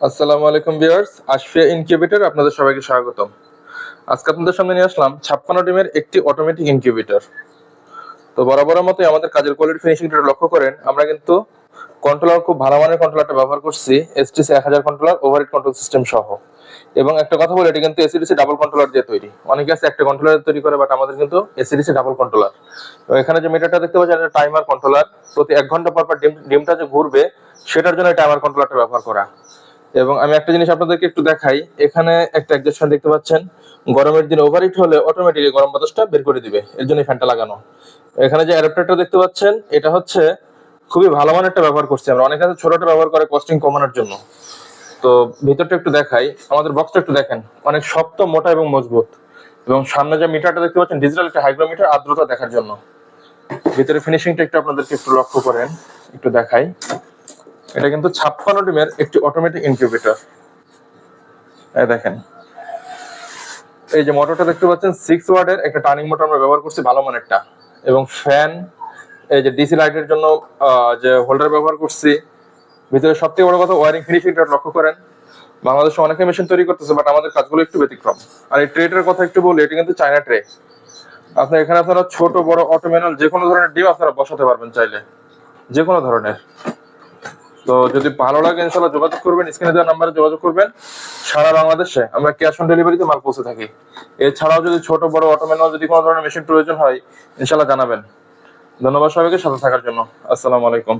আসসালামু আলাইকুম viewers, Ashfia incubator আপনাদের সবাইকে আজকে আপনাদের সামনে নিয়ে আসলাম ছাপ্পান্ন ডিমের একটি অটোমেটিক ইনকিউবেটর তো আমাদের কাজের কোয়ালিটি লক্ষ্য করেন, আমরা কিন্তু কন্ট্রোলার খুব ভালো মানের কন্ট্রোলারটা ব্যবহার করছি এসটিসি এক হাজার কন্ট্রোলার ওভারহেড কন্ট্রোল সিস্টেম সহ। এবং একটা কথা বলি, এটা কিন্তু এসিডিসি ডাবল কন্ট্রোলার দিয়ে তৈরি। অনেকে আছে একটা কন্ট্রোলার তৈরি করে বাট আমাদের কিন্তু এসিডিসি ডাবল কন্ট্রোলার এখানে যে মিটারটা দেখতে পাচ্ছেন, এটা টাইমার কন্ট্রোলার প্রতি এক ঘণ্টা পর পর ডিম, ডিমটা যে ঘুরবে, সেটার জন্য টাইমার কন্ট্রোলারটা ব্যবহার করা। এবং আমি একটা জিনিস আপনাদেরকে একটু দেখাই। এখানে একটা অ্যাডজাস্টমেন্ট দেখতে পাচ্ছেন। গরমের দিন ওভারহিট হলে অটোমেটিকলি গরম বাতাসটা বের করে দিবে। এর জন্য ফ্যানটা লাগানো। এখানে যে অ্যাডাপ্টারটা দেখতে পাচ্ছেন, এটা হচ্ছে খুবই ভালো মানের একটা ব্যবহার করছি আমরা। অনেক আছে ছোটটা ব্যবহার করে কস্টিং কমানোর জন্য। তো ভিতরটা একটু দেখাই। আমাদের বক্সটা একটু দেখেন। অনেক শক্ত, মোটা এবং মজবুত। এবং সামনে যে মিটারটা দেখতে পাচ্ছেন ডিজিটাল একটা হাইগ্রোমিটার আর্দ্রতা দেখার জন্য। ভিতরে ফিনিশিংটা একটু আপনাদেরকে একটু লক্ষ্য করেন। একটু দেখাই। এটা কিন্তু ছাপ্পান্ন ডিমের একটি অটোমেটিক ইনকিউবেটর দেখেন। এই যে মোটরটা দেখতে পাচ্ছেন সিক্স ওয়ার্ডের একটা টার্নিং মোটর আমরা ব্যবহার করছি, ভালো মানেরটা। এবং ফ্যান এই যে ডিসি লাইটের জন্য যে হোল্ডার ব্যবহার করছি। ভিতরে সবথেকে বড় কথা ওয়ারিং ফিনিশিংটা লক্ষ্য করেন। বাংলাদেশে অনেকে মেশিন তৈরি করতেছে বাট আমাদের কাজগুলো একটু ব্যতিক্রম। আর এই ট্রেটার কথা একটু বলি, এটা কিন্তু চায়না ট্রে আপনার এখানে আপনারা ছোট, বড় অটোমেনাল যে কোনো ধরনের ডিম আপনারা বসাতে পারবেন চাইলে। যে কোনো ধরনের। তো যদি ভালো লাগে ইনশাল্লাহ যোগাযোগ করবেন, স্ক্রিনে দেওয়া নাম্বারে যোগাযোগ করবেন। সারা বাংলাদেশে আমরা ক্যাশ অন ডেলিভারিতে মাল পৌঁছে থাকি। এছাড়াও যদি ছোট, বড় অটো ম্যানুয়াল যদি কোনো ধরনের মেশিন প্রয়োজন হয় ইনশাল্লাহ জানাবেন। ধন্যবাদ সবাইকে, সাথে থাকার জন্য। আসসালামু আলাইকুম।